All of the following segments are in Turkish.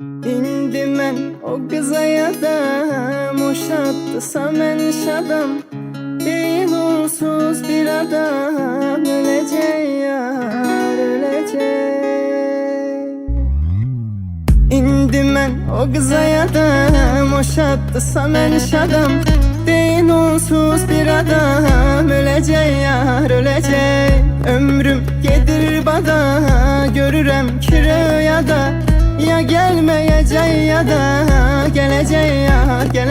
İndim ben o kıza yadam Uşattısa men şadam Değil unsuz bir adam Ölecek yar ölecek İndim ben o kıza yadam Uşattısa men şadam Değil unsuz bir adam Ölecek yar ölecek Ömrüm gedir bada Görürem kiraya da Ya gelmeyecek ya da Gelecek yar gelecek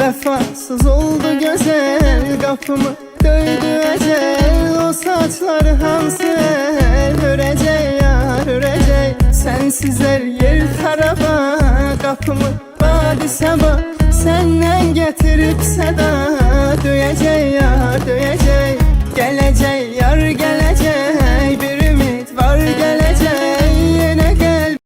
Vefasız oldu güzel Kapımı döydü ecel O saçlar hansı el Örecek yar örecek Sensiz her yer taraba Kapımı badi sabah Senden getirip seda Döyecek yar döyecek